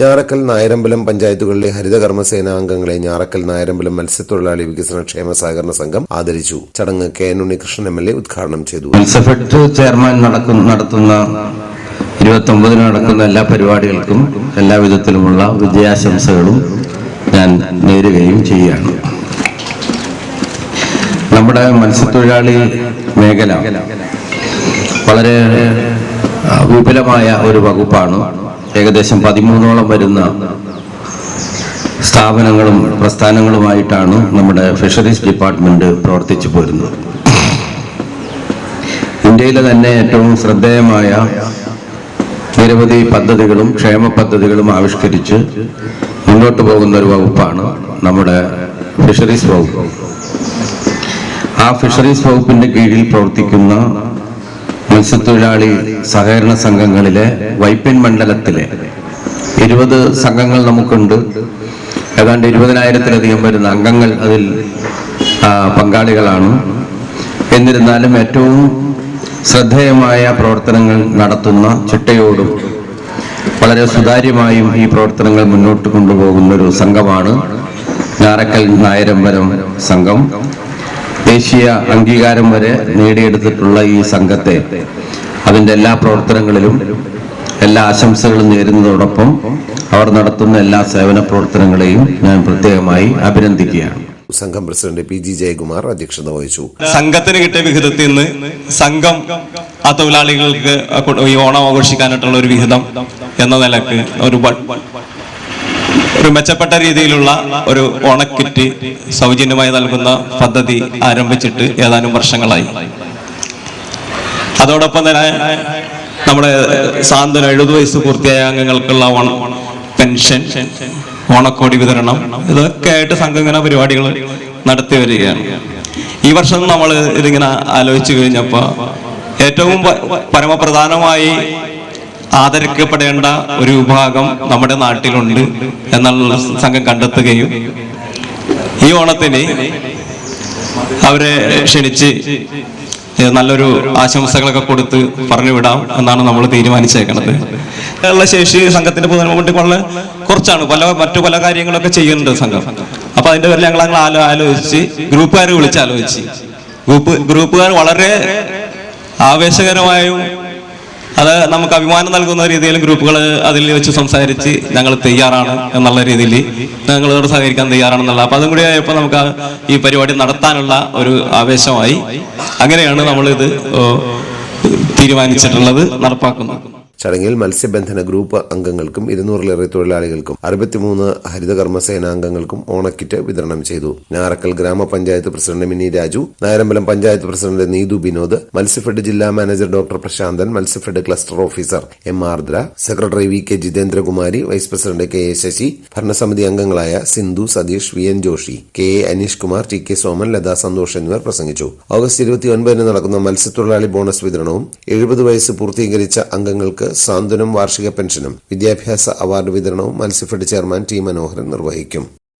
ഞാറക്കൽ നായരമ്പലം പഞ്ചായത്തുകളിലെ ഹരിതകർമ്മസേന അംഗങ്ങളെ ഞാറക്കൽ നായരമ്പലം മത്സ്യത്തൊഴിലാളി വികസന ക്ഷേമ സഹകരണ സംഘം ആദരിച്ചു. ചടങ്ങ് K N Unnikrishnan M L A ഉദ്ഘാടനം ചെയ്തു. മത്സ്യഫെഡ് ചെയർമാൻ നടത്തുന്ന ഇരുപത്തൊമ്പതിന് നടക്കുന്ന എല്ലാ പരിപാടികൾക്കും എല്ലാ വിധത്തിലുമുള്ള വിജയാശംസകളും ഞാൻ നേരുകയും ചെയ്യുകയാണ്. നമ്മുടെ മത്സ്യത്തൊഴിലാളി മേഖല വളരെ വിപുലമായ ഒരു വകുപ്പാണ് ഏകദേശം പതിമൂന്നോളം വരുന്ന സ്ഥാപനങ്ങളും പ്രസ്ഥാനങ്ങളുമായിട്ടാണ് നമ്മുടെ ഫിഷറീസ് ഡിപ്പാർട്ട്മെന്റ് പ്രവർത്തിച്ചു പോരുന്നത്. ഇന്ത്യയിലെ തന്നെ ഏറ്റവും ശ്രദ്ധേയമായ നിരവധി പദ്ധതികളും ക്ഷേമ പദ്ധതികളും ആവിഷ്കരിച്ച് മുന്നോട്ട് പോകുന്ന ഒരു വകുപ്പാണ് നമ്മുടെ ഫിഷറീസ് വകുപ്പ്. ആ ഫിഷറീസ് വകുപ്പിന്റെ കീഴിൽ പ്രവർത്തിക്കുന്ന മത്സ്യത്തൊഴിലാളി സഹകരണ സംഘങ്ങളിലെ വൈപ്പിൻ മണ്ഡലത്തിലെ ഇരുപത് സംഘങ്ങൾ നമുക്കുണ്ട്. ഏതാണ്ട് ഇരുപതിനായിരത്തിലധികം വരുന്ന അംഗങ്ങൾ അതിൽ പങ്കാളികളാണ്. എന്നിരുന്നാലും ഏറ്റവും ശ്രദ്ധേയമായ പ്രവർത്തനങ്ങൾ നടത്തുന്ന ചിട്ടയോടും വളരെ സുതാര്യമായും ഈ പ്രവർത്തനങ്ങൾ മുന്നോട്ട് കൊണ്ടുപോകുന്ന ഒരു സംഘമാണ് ഞാറക്കൽ നായരമ്പലം സംഘം. ദേശീയ അംഗീകാരം വരെ നേടിയെടുത്തിട്ടുള്ള ഈ സംഘത്തെ അതിന്റെ എല്ലാ പ്രവർത്തനങ്ങളിലും എല്ലാ ആശംസകളും നേരുന്നതോടൊപ്പം അവർ നടത്തുന്ന എല്ലാ സേവന പ്രവർത്തനങ്ങളെയും ഞാൻ പ്രത്യേകമായി അഭിനന്ദിക്കുകയാണ്. സംഘം പ്രസിഡന്റ് പി ജി ജയകുമാർ അധ്യക്ഷത വഹിച്ചു. സംഘത്തിന് കിട്ടിയ വിഹിതത്തിൽ നിന്ന് സംഘം ആ തൊഴിലാളികൾക്ക് ഈ ഓണം ആഘോഷിക്കാനായിട്ടുള്ള ഒരു വിഹിതം എന്ന നിലയ്ക്ക് ഒരു ഒരു മെച്ചപ്പെട്ട രീതിയിലുള്ള ഒരു ഓണക്കിറ്റ് സൗജന്യമായി നൽകുന്ന പദ്ധതി ആരംഭിച്ചിട്ട് ഏതാനും വർഷങ്ങളായി. അതോടൊപ്പം തന്നെ നമ്മുടെ സാന്ത്വന എഴുപത് വയസ്സ് പൂർത്തിയായ അംഗങ്ങൾക്കുള്ള ഓണ പെൻഷൻ ഓണക്കോടി വിതരണം ഇതൊക്കെ ആയിട്ട് സംഘങ്ങന പരിപാടികൾ നടത്തി വരികയാണ്. ഈ വർഷം നമ്മൾ ഇതിങ്ങനെ ആലോചിച്ചു കഴിഞ്ഞപ്പോൾ ഏറ്റവും പരമപ്രധാനമായി ആദരിക്കപ്പെടേണ്ട ഒരു വിഭാഗം നമ്മുടെ നാട്ടിലുണ്ട് എന്നുള്ള സംഘം കണ്ടെത്തുകയും ഈ ഓണത്തിന് അവരെ ക്ഷണിച്ച് നല്ലൊരു ആശംസകളൊക്കെ കൊടുത്ത് പറഞ്ഞു വിടാം എന്നാണ് നമ്മൾ തീരുമാനിച്ചേക്കുന്നത് ഉള്ള ശേഷി സംഘത്തിന്റെ വളരെ കുറച്ചാണ്. പല മറ്റു പല കാര്യങ്ങളൊക്കെ ചെയ്യുന്നുണ്ട് സംഘം. അപ്പൊ അതിന്റെ പേരിൽ ഞങ്ങൾ ആലോ ആലോചിച്ച് ഗ്രൂപ്പുകാർ വിളിച്ച് ആലോചിച്ച്. ഗ്രൂപ്പ് ഗ്രൂപ്പുകാർ വളരെ ആവേശകരമായും അത് നമുക്ക് അഭിമാനം നൽകുന്ന രീതിയിൽ ഗ്രൂപ്പുകൾ അതിൽ വെച്ച് സംസാരിച്ച് ഞങ്ങൾ തയ്യാറാണ് എന്നുള്ള രീതിയിൽ ഞങ്ങളോട് സഹകരിക്കാൻ തയ്യാറാണെന്നുള്ള അപ്പൊ അതും കൂടി ആയപ്പോൾ നമുക്ക് ഈ പരിപാടി നടത്താനുള്ള ഒരു ആവേശമായി. അങ്ങനെയാണ് നമ്മളിത് തീരുമാനിച്ചിട്ടുള്ളത് നടപ്പാക്കുന്നത്. ചടങ്ങിൽ മത്സ്യബന്ധന ഗ്രൂപ്പ് അംഗങ്ങൾക്കും ഇരുന്നൂറിലേറെ തൊഴിലാളികൾക്കും അറുപത്തിമൂന്ന് ഹരിതകർമ്മ അംഗങ്ങൾക്കും ഓണക്കിറ്റ് വിതരണം ചെയ്തു. ഞാറക്കൽ ഗ്രാമപഞ്ചായത്ത് പ്രസിഡന്റ് മിനി രാജു നായരമ്പലം പഞ്ചായത്ത് പ്രസിഡന്റ് നീതു ബിനോദ് മത്സ്യഫെഡ് ജില്ലാ manager doctor Prashanthan Matsyafed cluster officer M Ardra secretary V K Jithendrakumari vice president K A Sasi ഭരണസമിതി അംഗങ്ങളായ Sindhu Satheesh V N Joshy K A Aneesh Kumar T K Soman Latha Santhosh എന്നിവർ പ്രസംഗിച്ചു. August ഇരുപത്തിയൊൻപതിന് നടക്കുന്ന മത്സ്യത്തൊഴിലാളി bonus വിതരണവും എഴുപത് വയസ്സ് പൂർത്തീകരിച്ച അംഗങ്ങൾക്ക് സാന്ത്വനം വാർഷിക പെൻഷനും വിദ്യാഭ്യാസ അവാർഡ് വിതരണവും മത്സ്യഫെഡ് ചെയർമാൻ ടി മനോഹരൻ നിർവഹിക്കും.